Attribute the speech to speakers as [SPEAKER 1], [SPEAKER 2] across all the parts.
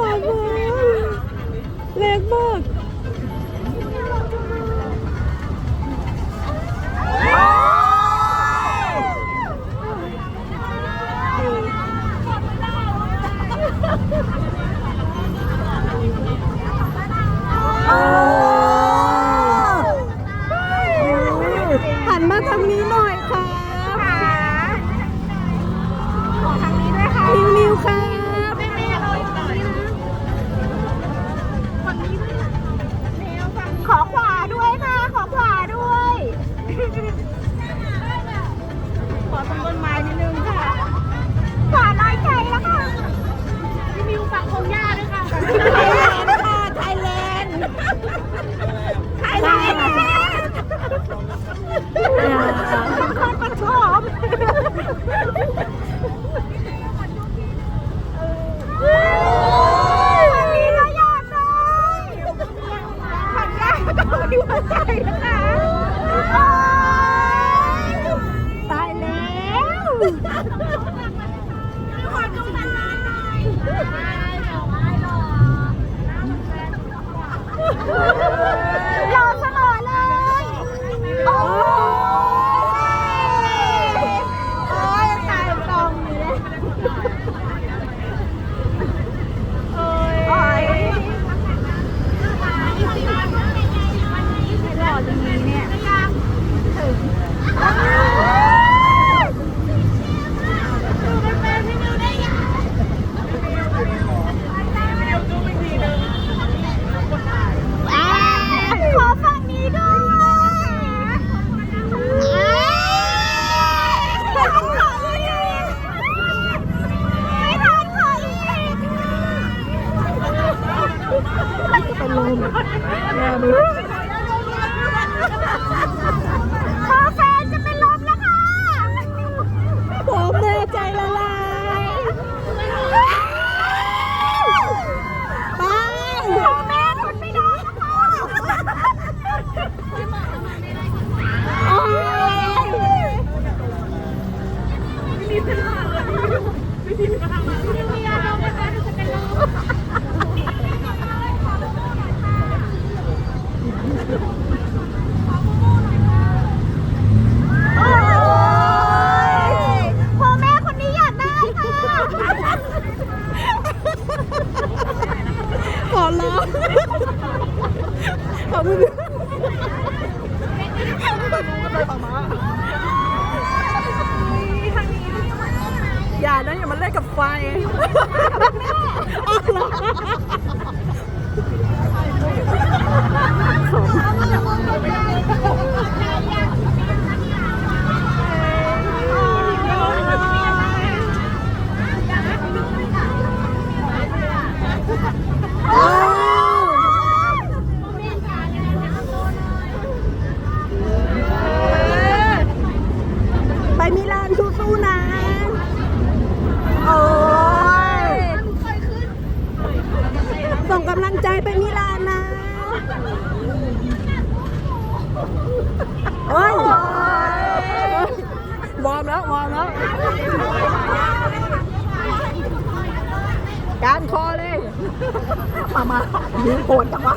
[SPEAKER 1] บาท
[SPEAKER 2] มาเล็กมาก Dạ, luôn ขอ
[SPEAKER 1] บคุณอย่านะอย่ามาเล่นกับไฟ มามามีโหดจังวะ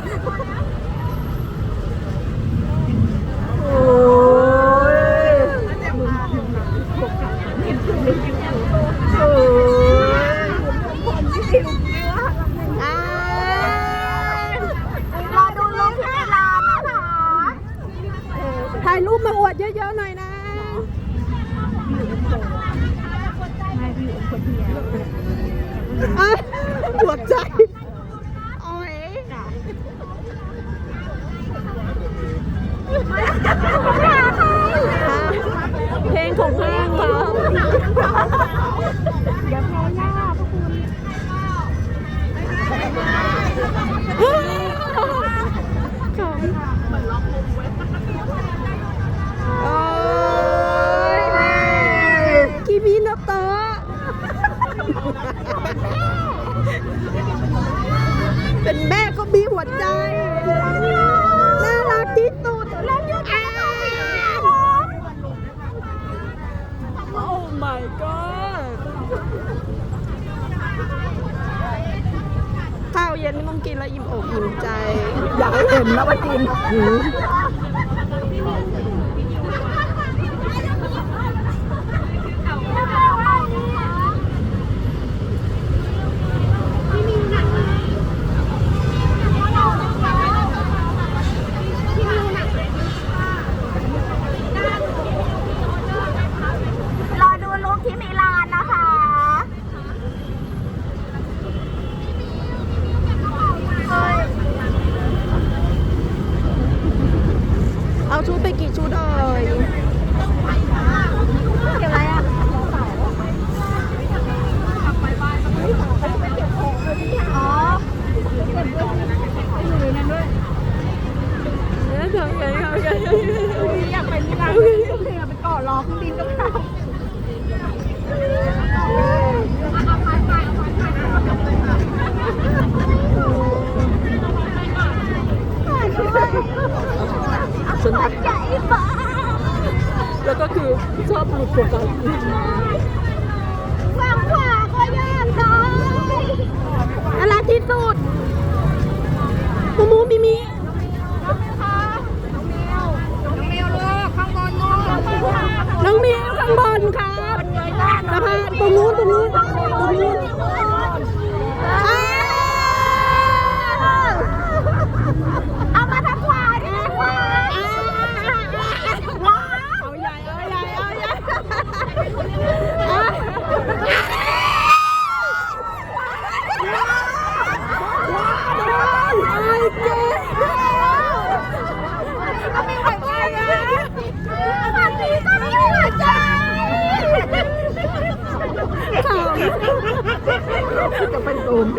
[SPEAKER 1] โอ้ยโอ้ยค
[SPEAKER 2] นที่ผิวเนื้รอดูรูปที่ร้
[SPEAKER 1] ถ่ายรูปมาอวดเยอะๆหน่อยนะหัวใจ เพลงของห้างค่า ม
[SPEAKER 2] แล้ว
[SPEAKER 1] ว่าจีน
[SPEAKER 2] บิ
[SPEAKER 1] นั่
[SPEAKER 2] น
[SPEAKER 1] แล้วก็คือชอบหลุดโฟกัส
[SPEAKER 2] ฝั่งขวาก็ยากได้
[SPEAKER 1] อะไรที่สุด น้องมิวข้างบนค่ะ จะเป็นตู
[SPEAKER 2] นย์